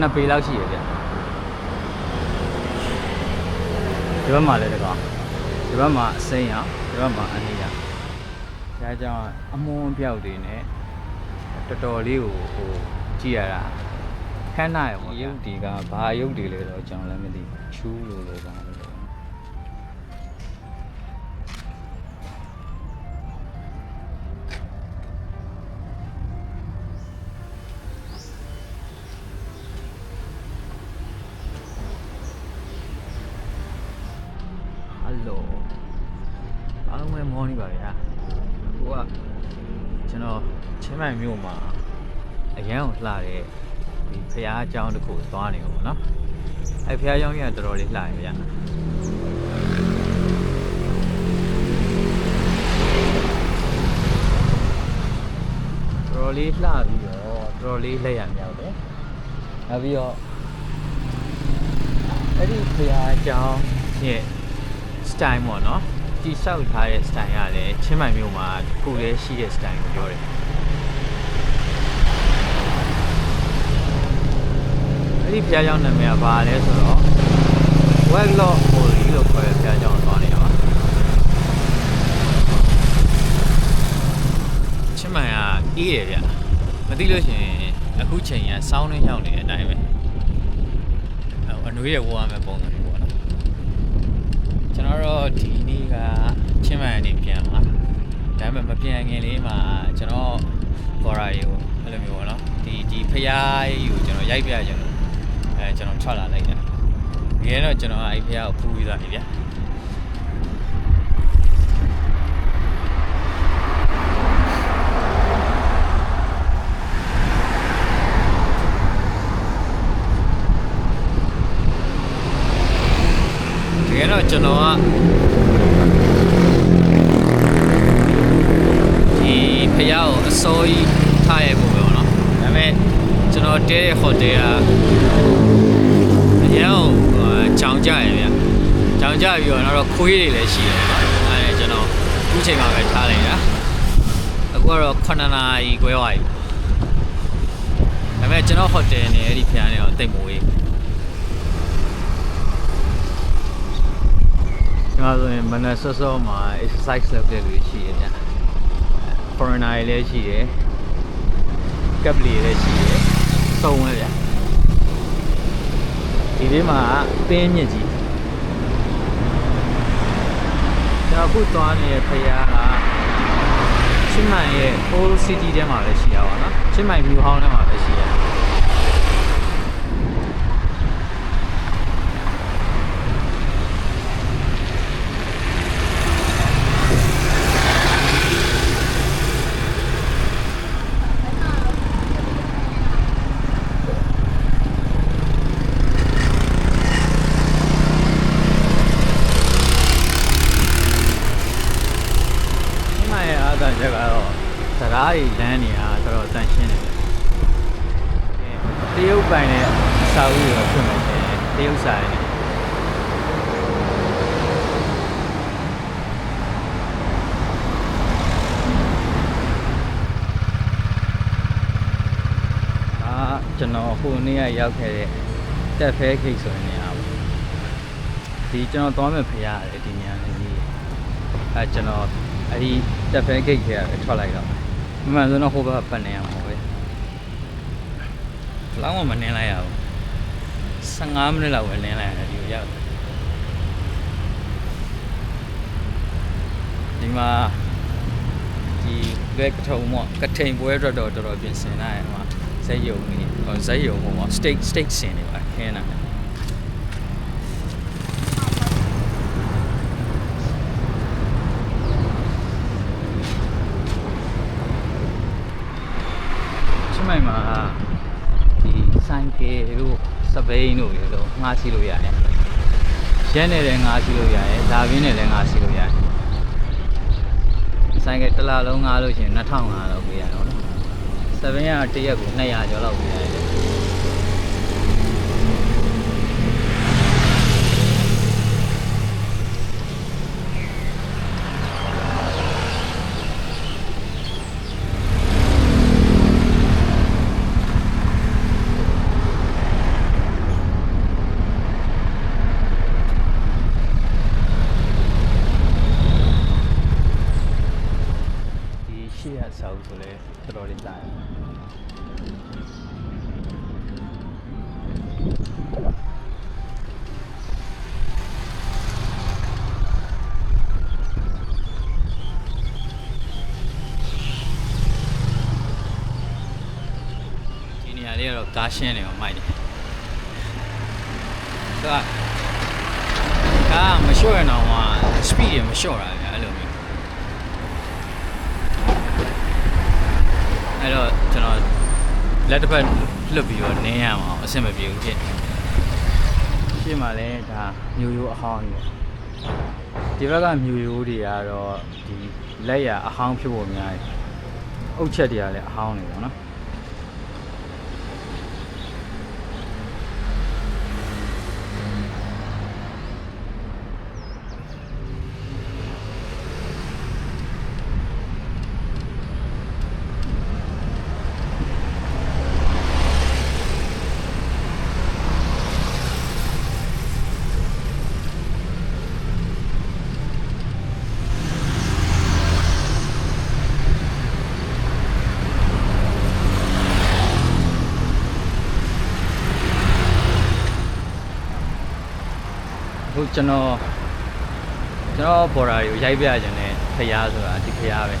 9ပေလောက်ရှိရဗျဒီဘက်မှာလည်းတကောင်ဒီဘက်မှာအစိမ်းရဒီဘက်မှာအနည်းရဒါကြောင့်အမွန်ပြောက်တွေနဲ့တော်တော်လေးကိုဟိုကြည့်ရတာခန်းနာရပေါ့ရုပ်ဒီကဘာရုပ်တွေလဲတော့ကျွန်တော်လည်းမသိဘူးချူးလို့လည်းပါ မိုင်မြို့မှာအရန်ကိုလှတဲ့ဒီဖះအကြောင်းတစ်ခုသွားနေပေါ့နော်အဲဖះအကြောင်းကြီးကတော်တော်လေးလှရဗျာတော်တော်လေးလှပြီးတော့တော်တော်လေးလက်ရမြောက်တယ်နောက်ပြီးတော့အဲ့ဒီဖះအကြောင်းရဲ့ style ပေါ့နော်တိဆောက်ထားတဲ့ style ကလည်းချင်းမိုင်မျိုးမှာကိုယ်လည်းရှိတဲ့ style ကိုပြောတယ် အဲ့ဒီဘုရားကျောင်းနာမည်ကဘာလဲဆိုတော့ Wetlock Holy လို့ခေါ်တဲ့ဘုရားကျောင်းသွားနေတာပါချင်းမှန်ကအေးတယ်ဗျမသိလို့ရှင်အခုချိန်ကစောင်းနှင်းရောက်နေတဲ့အတိုင်းပဲအနွေးရဝါမဲ့ပုံစံမျိုးပေါ့နော်ကျွန်တော်တို့ဒီနေ့ကချင်းမှန်အနေပြန်ပါဒါပေမဲ့မပြန်ခင်လေးမှာကျွန်တော်ဘော်ရာရီကိုအဲ့လိုမျိုးပေါ့နော်ဒီဒီဖျားကြီးကိုကျွန်တော်ရိုက်ပြချင်တယ် အဲကျွန်တော်ထွက်လာလိုက်တယ်ဒီကနေ့တော့ကျွန်တော်အဲ့ဖျားကိုဖူးပြီးသားနေဗျာဒီကနေ့တော့ကျွန်တော်ကဒီဖျားကိုအစိုးရထားရပုံပဲပေါ့နော်ဒါပေမဲ့ကျွန်တော်တဲတဲ့ဟိုတယ်ကအ ရင်ကကြောင်ကြရဗျာကြောင်ကြပြီးတော့နောက်တော့ခွေးတွေလည်းရှိတယ်ပေါ့အဲကျွန်တော်အခုချိန်မှာပဲထားလိုက်တာအခုကတော့9နာရီခွဲသွားပြီဒါပေမဲ့ကျွန်တော်ဟိုတယ်နေအဲ့ဒီဖျားနေတော့တိတ်မိုးရေးဒီမှာဆိုရင်မနက်စောစောမှာ exercise လုပ်တဲ့လူရှိတယ်ဗျာ foreigner တွေလည်းရှိတယ်ကပ်လီတွေလည်းရှိတယ်စုံပဲဗျာ ဒီလေးမှာပင်းမြင့်ကြီးကျွန်တော်အခုသွားနေတဲ့ဖရားကချင်းမိုင်ရဲ့ old city ထဲမှာလည်းရှိရပါတော့ချင်းမိုင် view house ထဲမှာလည်းရှိရတယ် ဒီမှာရဲ့အားသာချက်ကတော့သ ရားကြီးလမ်းနေတာတော်တော်တန်ရှင်းတယ်တရုတ်ပိုင်နဲ့စာအုပ်ရောဖွင့်မယ်ရှင်တရုတ်စာရယ်နဲ့အာကျွန်တော်ဟိုနေ့ကရောက်ခဲ့တဲ့တက်ဖဲခိတ်ဆိုတဲ့နေရာပေါ့ဒီကျွန်တော်သွားမဲ့ဖရားရတယ်ဒီနေရာလေးကြီးအဲကျွန်တော်အဲ့ဒီတက်ဖဲဂိတ်ထဲကထွက်လိုက်တော့အ မှန်ဆိုတော့ဟိုဘက်ကပတ်နေရမှာပဲဘလောက်မှမနင်းလိုက်ရဘူး15မိနစ်လောက်ပဲနင်းလိုက်ရတယ်ဒီကိုရောက်တယ်ဒီမှာဒီဘက်ကထုံမော့ကထိန်ပွဲအတွက်တော့တော်တော်ပြင်ဆင်လာရမှာဇက်ယုံနေဟိုဇက်ယုံဟိုမှာ steak steak ဆင်နေပါခင်းတာ ချင်းမိုင်မှာဒီဆိုင်ကယ်တို့ စပိန်တို့ရေလို့ငှားစီလို့ရတယ်။ရဲနဲ့လည်းငှားစီလို့ရတယ်။ဒါဘင်းနဲ့လည်းငှားစီလို့ရတယ်။ဆိုင်ကယ်တစ်လားလုံးငှားလို့ရှိရင်2500လောက်ပေးရတော့နော်။စပိန်ကတစ်ရက်ကို200ကျော်လောက်ပေးရ နေရာလေးကတော့ကားရှင်းနေမှာမိုက်တယ်ကကားမလျှော့ရအောင်မှာ speed ရမလျှော့တာဗျအဲ့လိုမျိုးအဲ့တော့ကျွန်တော်လက်တစ်ဖက်လွတ်ပြီးတော့နင်းရအောင်အဆင်မပြေဘူးဖြစ်နေရှေ့မှာလည်းဒါမျိုးရိုးအဟောင်းကြီးပေါ့ဒီဘက်ကမျိုးရိုးတွေကတော့ဒီလက်ရအဟောင်းဖြစ်ဖို့များတယ်အုတ်ချက်တွေကလည်းအဟောင်းနေပေါ့နော် ကျွန်တော်ကျွန်တော်ဘော်ဒါတွေကိုရိုက်ပြခြင်းနဲ့ဖျားဆိုတာဒီဖျားပဲ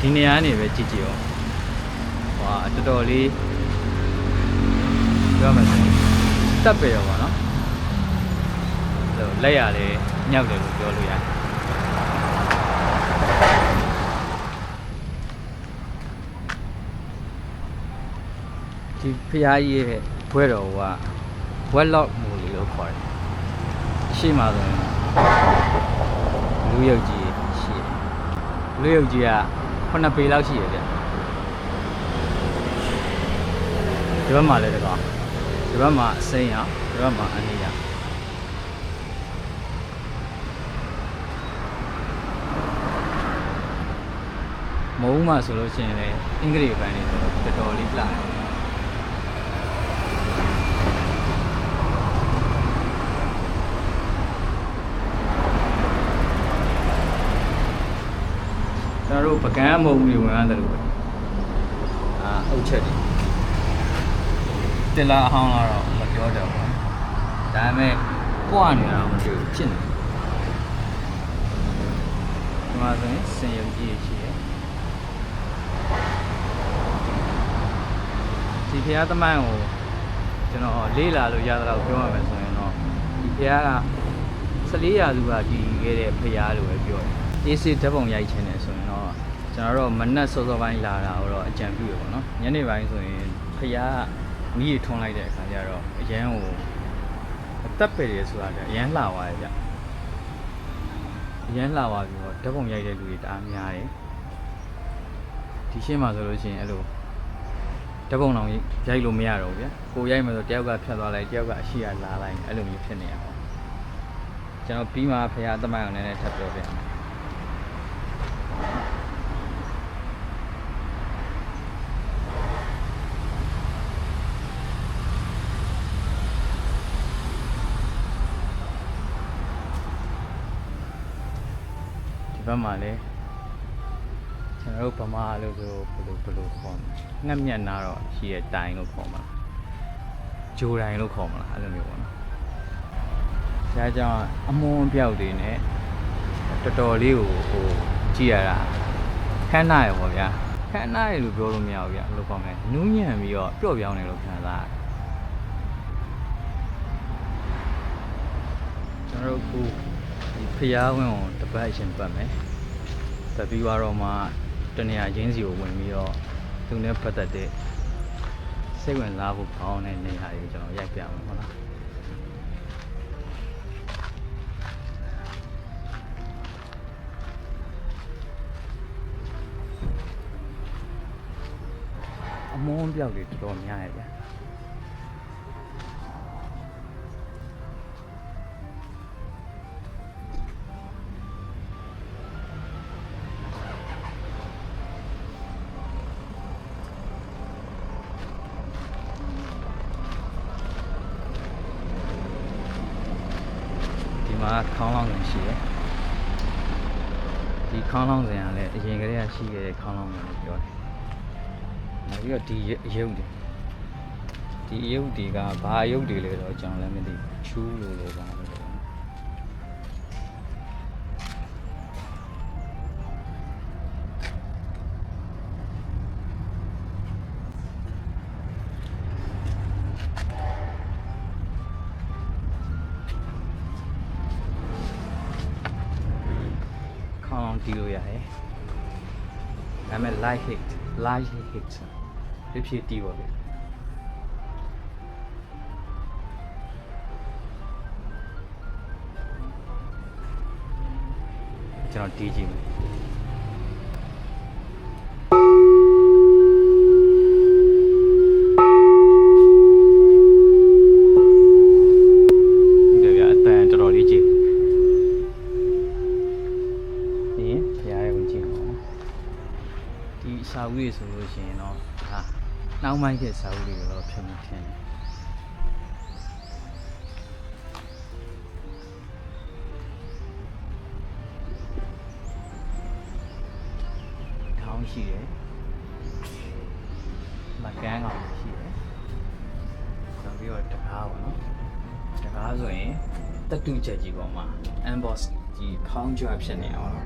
ဒီနေရာနေပဲကြည့်ကြည့်အောင်ဟွာတော်တော်လေးပြောမှဆိုရင်တက်ပေရောပါနော်အဲ့လိုလက်ရလေးညောက်တယ်လို့ပြောလို့ရတယ်ဒီဖျားကြီးရဲ့ဘွဲတော်က wetlock မူလီလို့ခေါ်တယ် ရှေ့မှာဆိုရင်လူရုပ်ကြီးရှိတယ်လူရုပ်ကြီးက9ပေလောက်ရှိရဗျဒီဘက်မှာလည်းတကောင်ဒီဘက်မှာအစိမ်းရဒီဘက်မှာအနီရမုံမှာဆိုလို့ရှိရင်လည်းအင်္ဂလိပ်ပိုင်းတွေဆိုတော့တော်တော်လေးပြလာတယ် တော်တို့ပကံမုံတွေဝင်ရတယ်လို့ပဲအာအုတ်ချက်တွေတင်လာအဟောင်းလာတော့မပြောတော့ဘူးဒါပေမဲ့ကြွနေတာတော့မတွေ့ဘူးဖြစ်နေတယ်ဒီမှာဆိုရင်စင်ရုံကြီးရှိတယ်ဒီဖျားသမိုင်းကိုကျွန်တော်လေးလာလို့ရသလောက်ပြောရမယ်ဆိုရင်တော့ဒီဖျားက14ရာစုကတည်ခဲ့တဲ့ဖျားလို့ပဲပြောတယ် အေးစစ်ဓာတ်ပုံရိုက်ခြင်းနဲ့ဆိုရင်တော့ကျွန်တော်တို့မနက်စောစောပိုင်းလာတာတော့အကြံပြုရပါတော့ညနေပိုင်းဆိုရင်ဖျားကမီးရထွန်းလိုက်တဲ့အခါကျတော့အရန်ကိုအသက်ပေတယ်ဆိုတာကအရန်လှသွားတယ်ဗျအရန်လှသွားပြီးတော့ဓာတ်ပုံရိုက်တဲ့လူတွေတအားများတယ်ဒီရှင်းမှာဆိုလို့ရှိရင်အဲ့လိုဓာတ်ပုံတော်ရိုက်လို့မရတော့ဘူးဗျာကိုရိုက်မယ်ဆိုတယောက်ကဖြတ်သွားလိုက်တယောက်ကအရှိရလာလိုက်အဲ့လိုမျိုးဖြစ်နေရအောင်ကျွန်တော်ပြီးမှဖះအသမိုင်းအောင်လည်းထပ်ပြောပြမယ် က်မှာလည်းကျွန်တော်တို့ဗမာလို့ဆိုဘယ်လိုဘယ်လိုခေါ်မလဲငှက်မြက်နာတော့ရှိရတိုင်လို့ခေါ်မှာဂျိုတိုင်လို့ခေါ်မှာအဲ့လိုမျိုးပေါ့နော်။ဒါကြောင့်အမွန်ပြောက်တွေနဲ့တော်တော်လေးကိုဟိုကြည့်ရတာခမ်းနားရပေါ့ဗျာခမ်းနားရလို့ပြောလို့မရဘူးဗျာဘယ်လိုခေါ်မလဲနူးညံ့ပြီးတော့ပျော့ပြောင်းနေလို့ခံစားရတယ်ကျွန်တော်တို့ခုဒီဖျားဝင်းကို တပတ်အရှင်ပတ်မယ်တက်ပြီးတော့မှတနေရာချင်းစီကိုဝင်ပြီးတော့သူနဲ့ပတ်သက်တဲ့စိတ်ဝင်စားဖို့ကောင်းတဲ့နေရာတွေကိုကျွန်တော်ရိုက်ပြမယ်ဟုတ်လားအမုန်းပြောက်တွေတော်တော်များရဲ့ဗျာ ရင်ကတည်းကရှိခဲ့တဲ့ခေါင်းလောင်းစင်လို့ပြောတယ်နောက်ပြီးတော့ဒီအယုတ်တွေဒီအယုတ်တွေကဘာအယုတ်တွေလဲတော့ကျွန်တော်လည်းမသိဘူးချူးလို့လည်းပါလို့ပြောတယ်ခေါင်းအောင်တီးလို့ရတယ်။ ဒါပေမဲ့ light hit light hit ဖြစ်ဖြစ်တီးပါပဲ။ကျွန်တော်တီးကြည့်မယ်။ မိုက်တဲ့စာအုပ်တွေတော့ဖြစ်မှထင်တယ်ထောင်းရှိတယ်မကန်းကောင်ရှိတယ်နောက်ပြီးတော့တကားပါနော်တကားဆိုရင်တတူချက်ကြီးပေါ်မှာ emboss ဒီခေါင်းကြွဖြစ်နေအောင်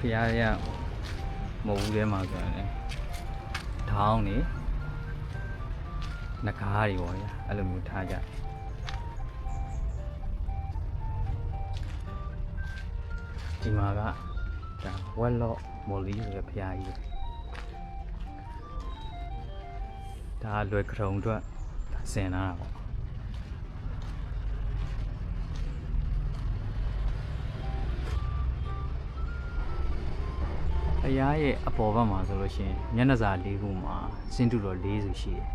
ဖရားရမဟုတ်ဘူးထဲမှာဆိုရင်လည်းထောင်းနေနှကားတွေပေါ့ဗျာအဲ့လိုမျိုးထားကြဒီမှာကဒါဝက်လော့မော်လီဆိုတဲ့ဖရားကြီးဒါလွယ်ကထုံအတွက်ဆင်လာတာပေါ့ အရားရဲ့အပေါ်ဘက်မှာဆိုလို့ရှိရင်မျက်နှာစာ၄ခုမှာစင်တူတော်၄စုရှိတယ်။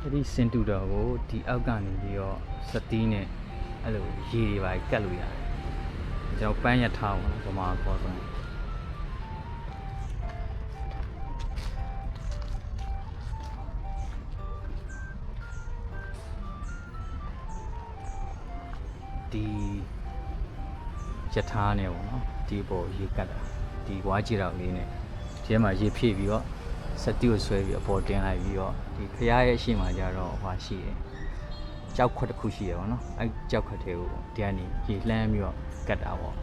အဲ့ဒီစင်တူတော်ကိုဒီအောက်ကနေပြီးတော့စတီးနဲ့အဲ့လိုရေတွေပါကတ်လို့ရတယ်။ကျွန်တော်ပန်းရထားပါဗမာခေါ်ဆိုရင် ယထာနဲ့ပေါ့နော်ဒီပေါ်ရေကတ်တာဒီဝါးကြည့်တော့လေးနဲ့ဒီထဲမှာရေဖြည့်ပြီးတော့စက်တီကိုဆွဲပြီးအပေါ်တင်လိုက်ပြီးတော့ဒီဖရားရဲ့အရှိမှကြတော့ဟွာရှိတယ်ကြောက်ခွက်တစ်ခုရှိတယ်ပေါ့နော်အဲကြောက်ခွက်တွေကိုဒီကနေရေလှမ်းပြီးတော့ကတ်တာပေါ့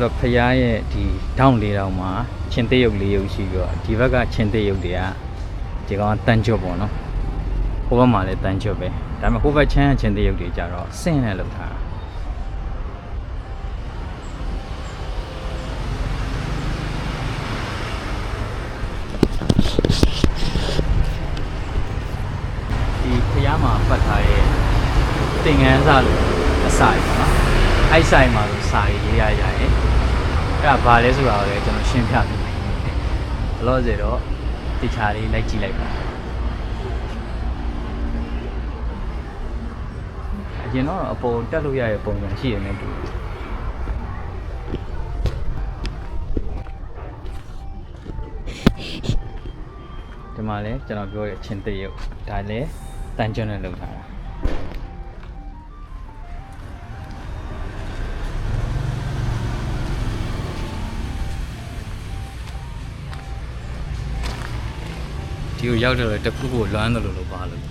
အဲ့တော့ဖရားရဲ့ဒီဒေါင်းလေးတောင်မှာချင်းသေးရုပ်လေးရုပ်ရှိပြီးတော့ဒီဘက်ကချင်းသေးရုပ်တွေကဒီကောင်ကတန်ချွတ်ပေါ့နော်ဟိုဘက်မှာလည်းတန်ချွတ်ပဲဒါပေမဲ့ဟိုဘက်ချမ်းကချင်းသေးရုပ်တွေကြတော့ဆင်းနဲ့လောက်ထားတာဒီဖရားမှာပတ်ထားတဲ့သင်္ကန်းစလို့အစာရပေါ့နော်အဲ့ဆိုင်မှာဆိုစာရေးရရရတယ် အဲ့ဒါဘာလဲဆိုတာကိုလည်းကျွန်တော်ရှင်းပြပေးမယ်ဘလို့စေတော့တခြားလေးလိုက်ကြည့်လိုက်ပါအရင်တော့အပေါ်တက်လို့ရတဲ့ပုံစံရှိရနေတူတယ်ဒီမှာလဲကျွန်တော်ပြောရချင်းတရုပ်ဒါလည်းတန်ကျွန်းနဲ့လုပ်ထားတာ ဒီကိုရောက်တော့တခုခုလွမ်းတယ်လို့လို့ပါလို့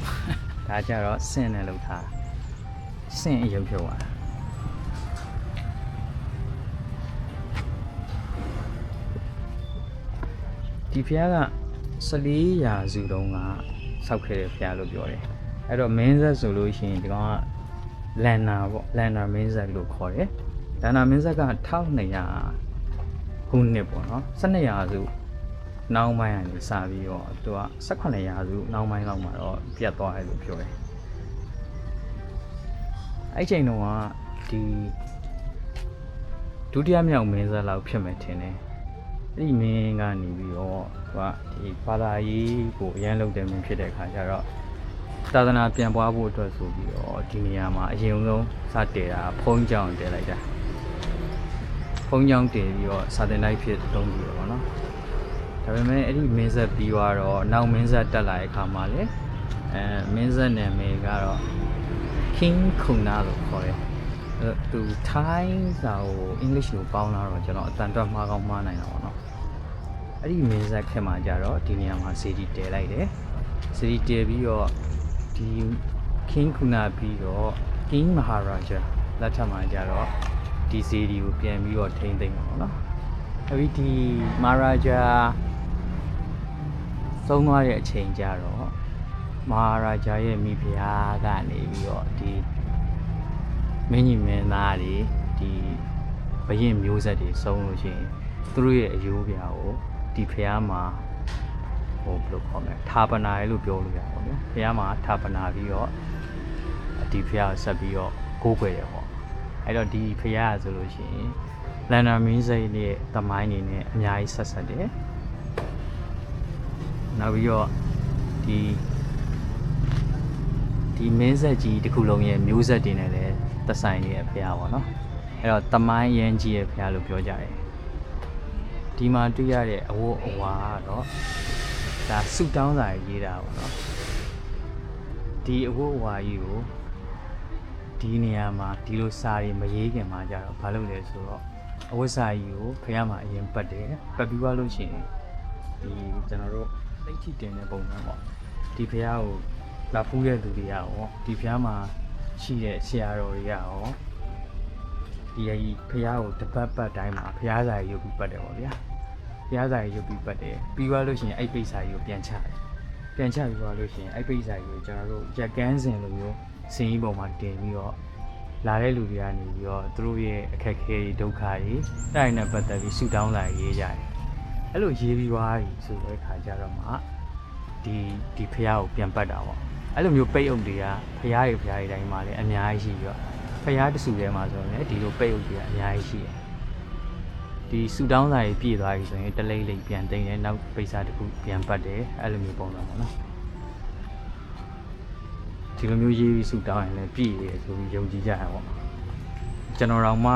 ဒါကြတော့ဆင့်နဲ့လောက်ထားဆင့်အယုတ်ဖြုတ်သွားတာဒီဖျားက14ရာစုတုန်းကစောက်ခဲ့တဲ့ဖျားလို့ပြောတယ်အဲ့တော့မင်းဆက်ဆိုလို့ရှိရင်ဒီကောင်ကလန်နာပေါ့လန်နာမင်းဆက်လို့ခေါ်တယ်လန်နာမင်းဆက်က1200ခုနှစ်ပေါ့နော်12ရာစု နောက်ပိုင်းကနေစပြီးတော့သူက18ရာစုနောက်ပိုင်းလောက်မှာတော့ပြတ်သွားတယ်လို့ပြောတယ်။အဲ့ချိန်တုန်းကဒီဒုတိယမြောက်မင်းဆက်လောက်ဖြစ်မယ်ထင်တယ်အဲ့ဒီမင်းကနေပြီးတော့သူကဒီဘာသာရေးကိုအရန်လုပ်တယ်မင်းဖြစ်တဲ့ခါကျတော့သာသနာပြန်ပွားဖို့အတွက်ဆိုပြီးတော့ဒီနေရာမှာအရင်ဆုံးစတည်တာဖုံးကြောင်တည်လိုက်တာဖုံးကြောင်တည်ပြီးတော့စာသင်တိုက်ဖြစ်သုံးပြီးတော့ဗောနော် ဒါပေမဲ့အဲ့ဒီမင်းဆက်ပြီးသွားတော့နောက်မင်းဆက်တက်လာတဲ့အခါမှာလေအဲမင်းဆက်နာမည်ကတော့ King Kuna လို့ခေါ်တယ်အဲ့တော့သူထိုင်းစာကိုအင်္ဂလိပ်လိုပေါင်းလာတော့ကျွန်တော်အတန်တွက်မှားကောင်းမှားနိုင်တာပေါ့နော်အဲ့ဒီမင်းဆက်ခင်မှာကြတော့ဒီနေရာမှာ CD တည်လိုက်တယ် CD တည်ပြီးတော့ဒီ King Kuna ပြီးတော့ King Maharaja လက်ထက်မှာကြတော့ဒီ CD ကိုပြန်ပြီးတော့ထိမ့်သိမ့်ပါတော့နော်အဲ့ဒီဒီ Maharaja သုံးသွားတဲ့အချိန်ကြတော့မဟာရာဂျာရဲ့မိဖုရားကနေပြီးတော့ဒီမင်းကြီးမင်းသားတွေဒီဘရင်မျိုးဆက်တွေစုံလို့ရှိရင်သူတို့ရဲ့အယိုးပြာကိုဒီဖုရားမှာဟိုဘယ်လိုခေါ်မလဲဌာပနာရလို့ပြောလို့ရပါဘူးဖုရားမှာဌာပနာပြီးတော့ဒီဖုရားကိုဆက်ပြီးတော့ကိုးကွယ်တယ်ပေါ့အဲ့တော့ဒီဖုရားဆိုလို့ရှိရင်လန်နာမင်းစိတ်ရဲ့တမိုင်းနေနဲ့အများကြီးဆက်ဆက်တယ် နောက်ပြီးတော့ဒီဒီမင်းဆက်ကြီးတစ်ခုလုံးရဲ့မျိုးဆက်တွေနဲ့လည်းသက်ဆိုင်နေတဲ့ဖရားပေါ့နော်အဲ့တော့တမိုင်းရန်ကြီးရဲ့ဖရားလို့ပြောကြတယ်ဒီမှာတွေ့ရတဲ့အဝတ်အဝါကတော့ဒါဆုတောင်းစာရေးတာပေါ့နော်ဒီအဝတ်အဝါကြီးကိုဒီနေရာမှာဒီလိုစာတွေမရေးခင်မှာကြတော့ဘာလုပ်လဲဆိုတော့အဝတ်စာကြီးကိုဖရားမှာအရင်ပတ်တယ်ပတ်ပြီးသွားလို့ရှိရင်ဒီကျွန်တော်တို့ သိချိတင်တဲ့ပုံစံပေါ့ဒီဖះကိုလာဖူးတဲ့လူတွေကရောဒီဖះမှာရှိတဲ့ဆရာတော်တွေကရောဒီအကြီးဖះကိုတပတ်ပတ်တိုင်းမှာဖះစာရုပ်ပြီးပတ်တယ်ပေါ့ဗျာဖះစာရုပ်ပြီးပတ်တယ်ပြီးသွားလို့ရှိရင်အဲ့ပိတ်စာကြီးကိုပြန်ချတယ်ပြန်ချပြီးသွားလို့ရှိရင်အဲ့ပိတ်စာကြီးကိုကျွန်တော်တို့ရက်ကန်းစင်လိုမျိုးစင်ကြီးပုံမှာတင်ပြီးတော့လာတဲ့လူတွေကနေပြီးတော့သူတို့ရဲ့အခက်အခဲတွေဒုက္ခတွေအဲ့ဒါနဲ့ပတ်သက်ပြီးဆူတောင်းလာရေးကြတယ် အဲ့လိုရေးပြီးသွားပြီဆိုတဲ့ခါကျတော့မှဒီဒီဖះကိုပြန်ပတ်တာပေါ့အဲ့လိုမျိုးပိတ်အုပ်တွေကဖះတွေဖះတွေတိုင်းမှာလည်းအများကြီးရှိပြီးတော့ဖះတစုထဲမှာဆိုရင်လည်းဒီလိုပိတ်အုပ်တွေကအများကြီးရှိတယ်ဒီဆူတောင်းစာတွေပြည့်သွားပြီဆိုရင်တလိမ့်လိမ့်ပြန်သိမ်းတယ်နောက်ပိတ်စာတစ်ခုပြန်ပတ်တယ်အဲ့လိုမျိုးပုံစံပေါ့နော်ဒီလိုမျိုးရေးပြီးဆူတောင်းရင်လည်းပြည့်တယ်ဆိုပြီးယုံကြည်ကြရပါပေါ့ကျွန်တော်တော့မှ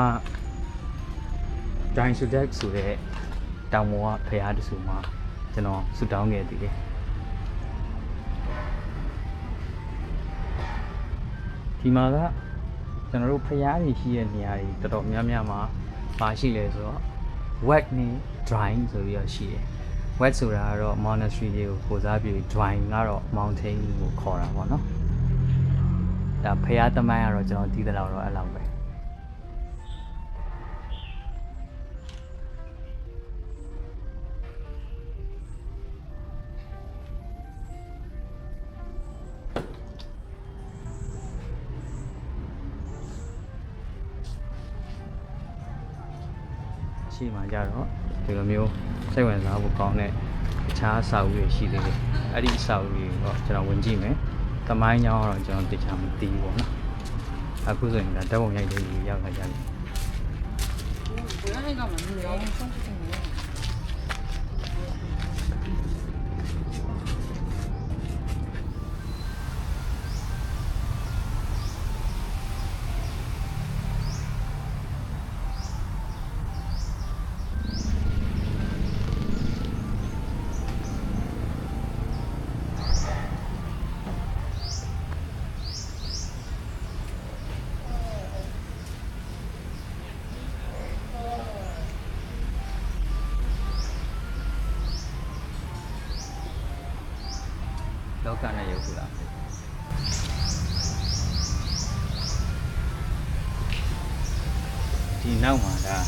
Dine Sudex ဆိုတဲ့ တောင်ပေါ်ကဖရားတဆူမှာကျွန်တော်ဆူတောင်းခဲ့သေးတယ်ဒီမှာကကျွန်တော်တို့ဖရားတွေရှိတဲ့နေရာတွေတော်တော်များများမှာပါရှိလဲဆိုတော့ wet နဲ့ drying ဆိုပြီးတော့ရှိတယ် wet ဆိုတာကတော့ monastery တွေကိုကိုစားပြု drying ကတော့ mountain ကိုခေါ်တာပေါ့နော်ဒါဖရားတမိုင်းကတော့ကျွန်တော်သိတဲ့လောက်တော့အဲ့လောက်ပဲ ရှိမှကြတော့ဒီလိုမျိုးစိတ်ဝင်စားဖို့ကောင်းတဲ့အခြားအစာအုပ်တွေရှိသေးတယ်အဲ့ဒီအစာအုပ်တွေတော့ကျွန်တော်ဝင်ကြည့်မယ်သမိုင်းကြောင်းကတော့ကျွန်တော်သိချာမသိဘူးပေါ့နော်အခုဆိုရင်ဒါဓာတ်ပုံရိုက်တဲ့လူရောက်လာကြပြီ不 လောကနဲ့ရုပ်ခုလားဒီနောက်မှာဒါ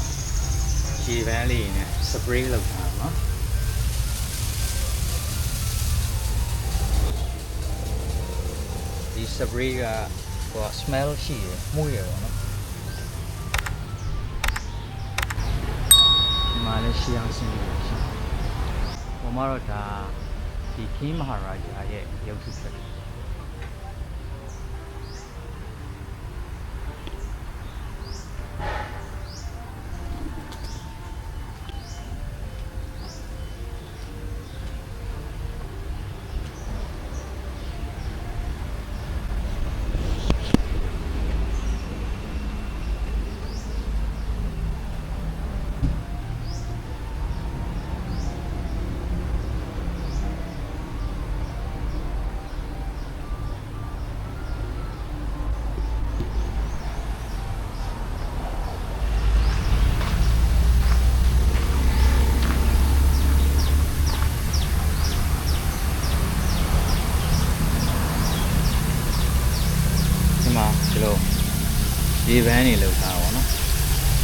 ရေပန်းလေးနဲ့ spray လုပ်တာနော်ဒီ spray ကဟို smell ရှိတယ်မှုရယ်ပေါ့နော်ဒီမှာလည်းရှေးအောင်ဆင်းပြီးရှိတယ်ဟိုမှာတော့ဒါ ဒီ King Maharaja ရဲ့ရုပ်ထုဖြစ်တယ်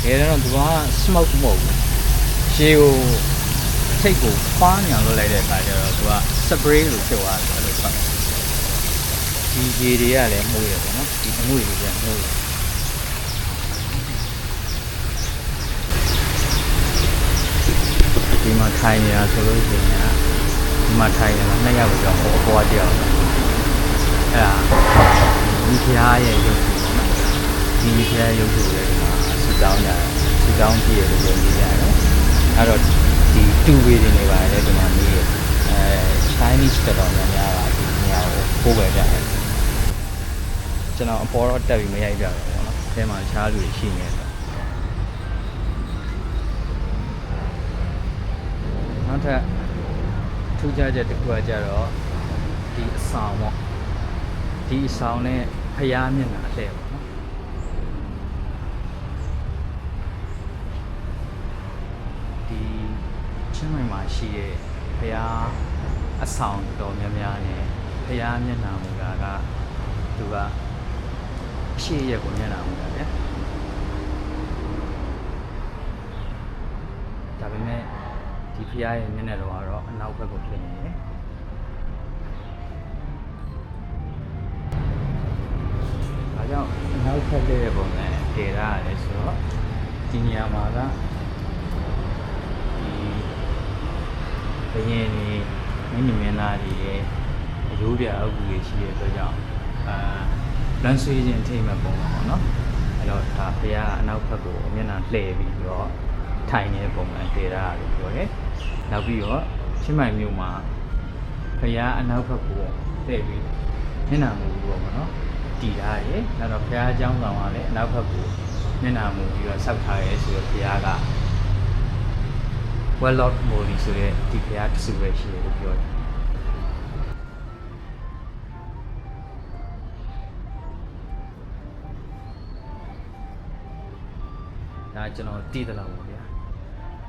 ငယ်တော့သူက smoke မဟုတ်ဘူးရှေးကိုထိတ်ကိုခွားနေအောင်လုပ်လိုက်တဲ့အခါကျတော့သူက spray လို့ဖြစ်သွားတယ်အဲ့လိုပတ်ဒီရေတွေကလည်းမှုရပေါ့နော်ဒီအမှုတွေကလည်းမှုရဒီမှာထိုင်နေတာဆိုလို့ရှိရင်ဒီမှာထိုင်နေတာနှစ်ယောက်ကြောင့်ဟိုအပေါ်တယောက်အဲ့ဒါဒီဖျားရဲ့ရုပ်ထုပေါ့နော်ဒီဖျားရုပ်ထုလည်းဒီမှာစူတောင်းကြတယ် စူတောင်းကြည့်ရလို့ပြောနေကြတယ်အဲ့တော့ဒီတူဝေးတွေနေပါလေဒီမှာနေအဲ Chinese တော်တော်များများကဒီနေရာကိုပို့ပဲကြတယ်ကျွန်တော်အပေါ်တော့တက်ပြီးမရိုက်ကြဘူးပေါ့နော်အဲမှာခြားလူတွေရှိနေတယ်နောက်ထပ်ထူးခြားချက်တစ်ခုကကြတော့ဒီအဆောင်ပေါ့ဒီအဆောင်နဲ့ဖျားမျက်နှာလှည့်ပေါ့နော်ဒီ ချင်းမိုင်မှာရှိတဲ့ဖျားအဆောင်တော်များများနဲ့ဖျားမျက်နှာမူတာကသူကအရှိရက်ကိုမျက်နှာမူတာဗျာဒါပေမဲ့ဒီဖျားရဲ့မျက်နှာတော်ကတော့အနောက်ဘက်ကိုဖြစ်နေတယ်။ဒါကြောင့်နောက်ထပ်တဲ့ပုံစံတည်ထားရတယ်ဆိုတော့ဒီနေရာမှာက ဘယင်းနေမင်းမင်းသားတွေရဲ့အယိုးပြအုပ်ကြီးရှိတဲ့အတွက်ကြောင့်အာလမ်းဆွေးခြင်းထိမှပုံပါပေါ့နော်။အဲ့တော့ဒါဖះကအနောက်ဘက်ကိုမျက်နှာလှည့်ပြီးတော့ထိုင်နေတဲ့ပုံစံတည်ထားရတယ်ပြောတယ်။နောက်ပြီးတော့ချင်းမိုင်မြို့မှာဖះအနောက်ဘက်ကိုလှည့်ပြီးမျက်နှာမူပြီးပေါ့နော်။တည်ထားတယ်။အဲ့တော့ဖះအကြောင်းဆောင်ကလည်းအနောက်ဘက်ကိုမျက်နှာမူပြီးတော့ဆောက်ထားရဲဆိုတော့ဖះက well lot mori ဆိုတဲ့ဒီဖះတစ်စုပဲရှိတယ်လို့ပြောတယ်ဒါကျွန်တော်တည်တယ်လို့ပေါ့ဗျာ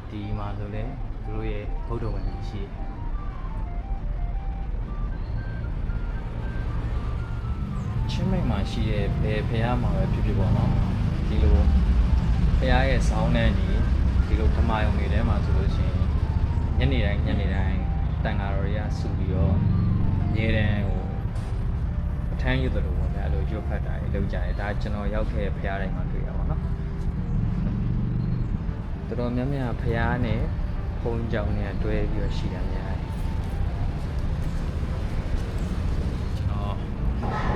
ဒီမှာဆိုလဲသူတို့ရဲ့ဗုဒ္ဓဝင်ကြီးရှိတယ်ချင်းမိတ်မှာရှိတဲ့ဘယ်ဖះမှာပဲဖြစ်ဖြစ်ပေါ့နော်ဒီလိုဖះရဲ့ဆောင်းတဲ့ညီ ဒီလိုဓမ္မယုံတွေထဲမှာဆိုလို့ရှိရင်ညနေတိုင်းညနေတိုင်းတန်ဃာတော်တွေကစုပြီးတော့အမြဲတမ်းဟိုအထမ်းရတဲ့လိုပေါ့ဗျာအဲ့လိုရွတ်ဖတ်တာတွေလုပ်ကြတယ်ဒါကျွန်တော်ရောက်ခဲ့တဲ့ဖះတိုင်းမှာတွေ့ရပါတော့တော်တော်များများဖះနဲ့ဘုံကြောင်နဲ့တွဲပြီးတော့ရှိတာများတယ်ကျွန်တော်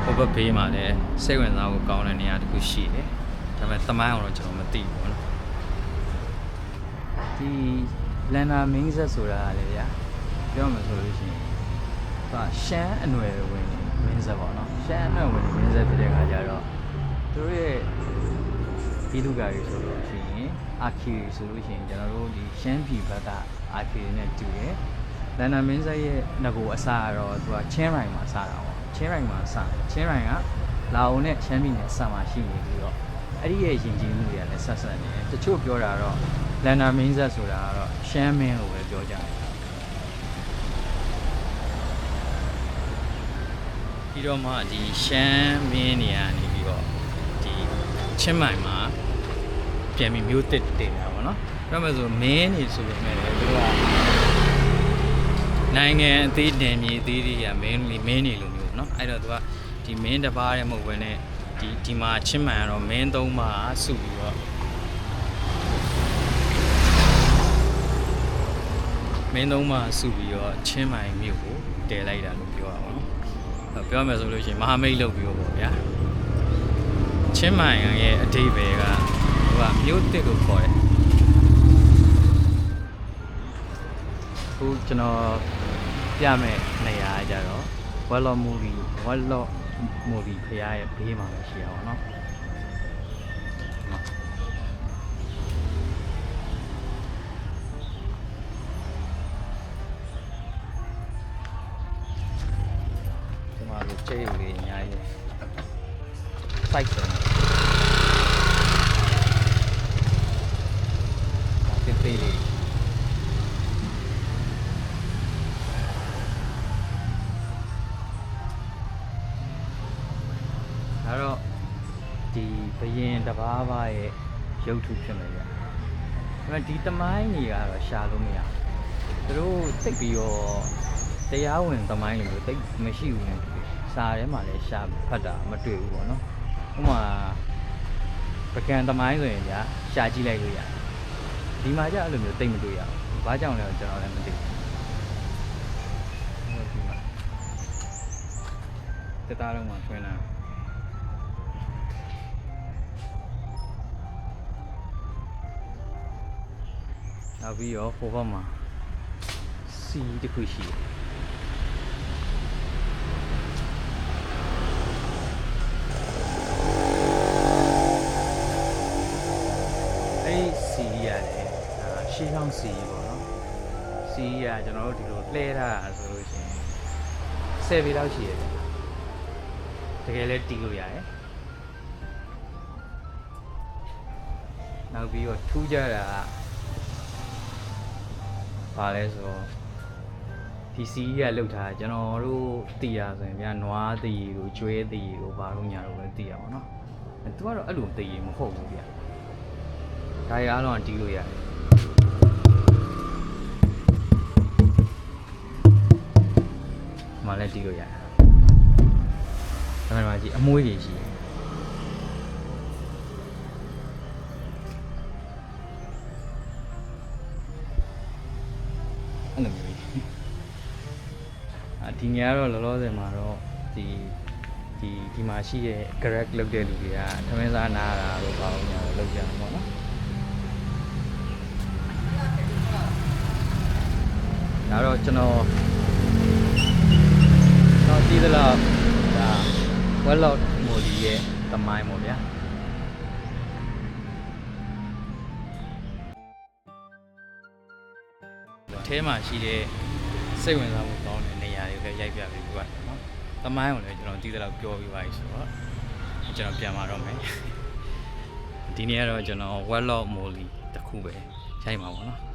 ဟိုဘက်ဘေးမှာလည်းစိတ်ဝင်စားဖို့ကောင်းတဲ့နေရာတစ်ခုရှိတယ်ဒါပေမဲ့သမိုင်းအောင်တော့ကျွန်တော်မသိဘူးပေါ့နော် ဒီလန်နာမင်းဆက်ဆိုတာကလေဗျာပြောမှဆိုလို့ရှိရင်သူကရှမ်းအနွယ်ဝင်နေမင်းဆက်ပေါ့နော်ရှမ်းအနွယ်ဝင်နေမင်းဆက်ဖြစ်တဲ့ခါကျတော့သူတို့ရဲ့ဒီလူကတွေဆိုလို့ရှိရင်အာခီဆိုလို့ရှိရင်ကျွန်တော်တို့ဒီရှမ်းပြည်ဘက်ကအာခီနဲ့တူတယ်လန်နာမင်းဆက်ရဲ့ငကိုအစားကတော့သူကချင်းရိုင်မှာစားတာပေါ့ချင်းရိုင်မှာစားချင်းရိုင်ကလာအိုနဲ့ရှမ်းပြည်နယ်ဆက်မှာရှိနေပြီးတော့အဲ့ဒီရဲ့ယဉ်ကျေးမှုတွေကလည်းဆက်ဆက်နေတယ်တချို့ပြောတာတော့ လန်နာမင်းဆက်ဆိုတာကတော့ရှမ်းမင်းကိုပဲပြောကြတယ်ပြီးတော့မှဒီရှမ်းမင်းနေရာနေပြီးတော့ဒီချင်းမိုင်မှာပြန်ပြီးမျိုးတစ်တင်တာပေါ့နော်ပြောမယ်ဆိုမင်းနေဆိုပေမဲ့လည်းသူကနိုင်ငံအသေးတံမြေအသေးတွေကမင်းမင်းနေလို့မျိုးပေါ့နော်အဲ့တော့သူကဒီမင်းတစ်ပါးတည်းမဟုတ်ဘဲနဲ့ဒီဒီမှာချင်းမိုင်ကတော့မင်းသုံးပါစုပြီးတော့ မင်းသုံးပါးစုပြီးတော့ချင်းမိုင်မြို့ကိုတည်လိုက်တာလို့ပြောရပါတော့အဲ့ပြောမယ်ဆိုလို့ရှိရင်မဟာမိတ်လုပ်ပြီးတော့ပေါ့ဗျာချင်းမိုင်ရဲ့အတိတ်ပဲကသူကမြို့တစ်လို့ခေါ်တယ်ခုကျွန်တော်ပြမဲ့နေရာကကြတော့ဝက်လော်မူလီဝက်လော်မူလီဖရားရဲ့ဘေးမှာပဲရှိရပါတော့ဒီ တော့ဒီဘယင်တဘာဘာရဲ့ရရုပ်ထုဖြစ်မယ်ဗျဒါပေမဲ့ဒီတမိုင်းကြီးကတော့ရှာလို့မရဘူးသူတို့တိတ်ပြီးတော့တရားဝင်တမိုင်းလိုမျိုးတိတ်မရှိဘူးနဲ့စာထဲမှာလည်းရှာဖတ်တာမတွေ့ဘူးပေါ့နော်ဥပမာပကံတမိုင်းဆိုရင်ဗျာရှာကြည့်လိုက်လို့ရတယ်ဒီမှာကျအဲ့လိုမျိုးတိတ်မတွေ့ရဘူးဘာကြောင့်လဲတော့ကျွန်တော်လည်းမသိဘူးဟုတ်ဒီမှာတသားလုံးမှာထွင်းလာ နောက်ပြီးတော့ဟိုဘက်မှာစီတစ်ခုရှိတယ်အဲ့ဒီစီရတယ်အာရှေးကောင်းစီပေါ့နော်စီရကျွန်တော်တို့ဒီလိုလှဲထားတာဆိုလို့ရှိရင်10ပေလောက်ရှိရတယ်တကယ်လဲတီးလို့ရတယ်နောက်ပြီးတော့ထူးကြတာက ပါလဲဆိုတော့ဒီစီးကလှုပ်ထားတာကျွန်တော်တို့တီးရဆိုရင်ဗျာနွားတီးတို့ကျွဲတီးတို့ဘာလို့ညာတော့ပဲတီးရပါတော့။သူကတော့အဲ့လိုတီးရင်မဟုတ်ဘူးဗျာ။ဒါရအားလုံးကတီးလို့ရတယ်။မလည်းတီးလို့ရတယ်။ဒါမှမဟုတ်ကြည့်အမွှေးကြီးရှိတယ် အဲ့လိုမျိုးကြီးအာဒီညကတော့လောလောဆယ်မှာတော့ဒီဒီဒီမှာရှိတဲ့ correct လုပ်တဲ့လူတွေကသမင်းစားနားတာတို့ပါအောင်ညာတော့လုပ်ကြမှာပေါ့နော်ဒါတော့ကျွန်တော်တော့ဒီသလောက်ဒါ well out မိုဒီရဲ့တမိုင်းပေါ့ဗျာ အဲမှာရှိတဲ့စိတ်ဝင်စားမှုကောင်းတဲ့နေရာတွေကိုလည်းရိုက်ပြပေးပြီးပါတော့နော်။တမိုင်းကိုလည်းကျွန်တော်ဒီသလောက်ပြောပြီးပါပြီဆိုတော့ကျွန်တော်ပြန်มาတော့မယ်။ဒီနေ့ကတော့ကျွန်တော် well out molly တစ်ခုပဲရိုက်မှာပေါ့နော်။